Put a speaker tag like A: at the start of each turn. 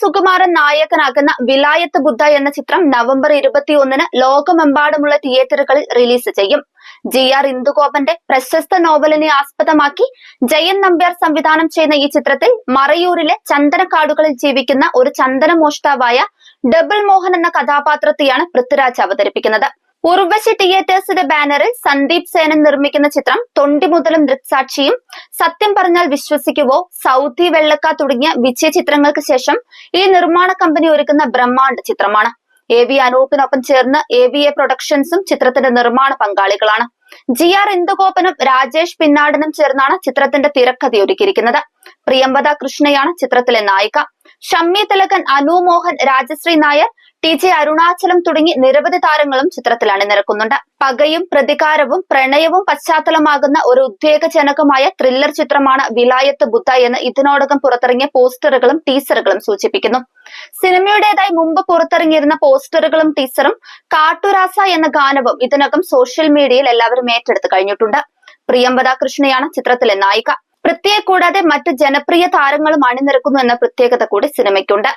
A: സുകുമാരൻ നായകനാകുന്ന വിലായത്ത് ബുദ്ധ എന്ന ചിത്രം നവംബർ ഇരുപത്തിയൊന്നിന് ലോകമെമ്പാടുമുള്ള തിയേറ്ററുകളിൽ റിലീസ് ചെയ്യും. ജി ആർ ഇന്ദുഗോപന്റെ പ്രശസ്ത നോവലിനെ ആസ്പദമാക്കി ജയൻ നമ്പ്യാർ സംവിധാനം ചെയ്യുന്ന ഈ ചിത്രത്തിൽ മറയൂരിലെ ചന്ദനക്കാടുകളിൽ ജീവിക്കുന്ന ഒരു ചന്ദന മോഷ്ടാവായ ഡബിൾ മോഹൻ എന്ന കഥാപാത്രത്തെയാണ് പൃഥ്വിരാജ് അവതരിപ്പിക്കുന്നത്. ഉർവശി തിയേറ്റേഴ്സിന്റെ ബാനറിൽ സന്ദീപ് സേനൻ നിർമ്മിക്കുന്ന ചിത്രം തൊണ്ടി മുതലും ദൃക്സാക്ഷിയും സത്യം പറഞ്ഞാൽ വിശ്വസിക്കുവോ? സൗദി വെള്ളക്ക തുടങ്ങിയ വിജയ ചിത്രങ്ങൾക്ക് ശേഷം ഈ നിർമ്മാണ കമ്പനി ഒരുക്കുന്ന ബ്രഹ്മാണ്ഡ ചിത്രമാണ്. എ വി അനൂപിനൊപ്പം ചേർന്ന് എ വി എ പ്രൊഡക്ഷൻസും ചിത്രത്തിന്റെ നിർമ്മാണ പങ്കാളികളാണ്. ജി ആർ ഇന്ദുഗോപനും രാജേഷ് പിന്നാടനും ചേർന്നാണ് ചിത്രത്തിന്റെ തിരക്കഥ പ്രിയംവദ കൃഷ്ണയാണ് ചിത്രത്തിലെ നായിക. ഷമ്മി തിലകൻ അനു മോഹൻ രാജശ്രീ നായർ ടി ജെ അരുണാചലം തുടങ്ങി നിരവധി താരങ്ങളും ചിത്രത്തിൽ അണിനിരക്കുന്നുണ്ട് പകയും പ്രതികാരവും പ്രണയവും പശ്ചാത്തലമാകുന്ന ഒരു ഉദ്വേഗജനകമായ ത്രില്ലർ ചിത്രമാണ് വിലായത്ത് ബുദ്ധ എന്ന് ഇതിനോടകം പുറത്തിറങ്ങിയ പോസ്റ്ററുകളും ടീസറുകളും സൂചിപ്പിക്കുന്നു. സിനിമയുടേതായി മുമ്പ് പുറത്തിറങ്ങിയിരുന്ന പോസ്റ്ററുകളും ടീസറും കാട്ടുരാസ എന്ന ഗാനവും ഇതിനകം സോഷ്യൽ മീഡിയയിൽ എല്ലാവരും ഏറ്റെടുത്ത് കഴിഞ്ഞിട്ടുണ്ട്. പ്രിയംബദ കൃഷ്ണയാണ് ചിത്രത്തിലെ നായിക. പൃഥ്വിയെ കൂടാതെ മറ്റ് ജനപ്രിയ താരങ്ങളും അണിനിരക്കുന്നു എന്ന പ്രത്യേകത കൂടി സിനിമയ്ക്കുണ്ട്.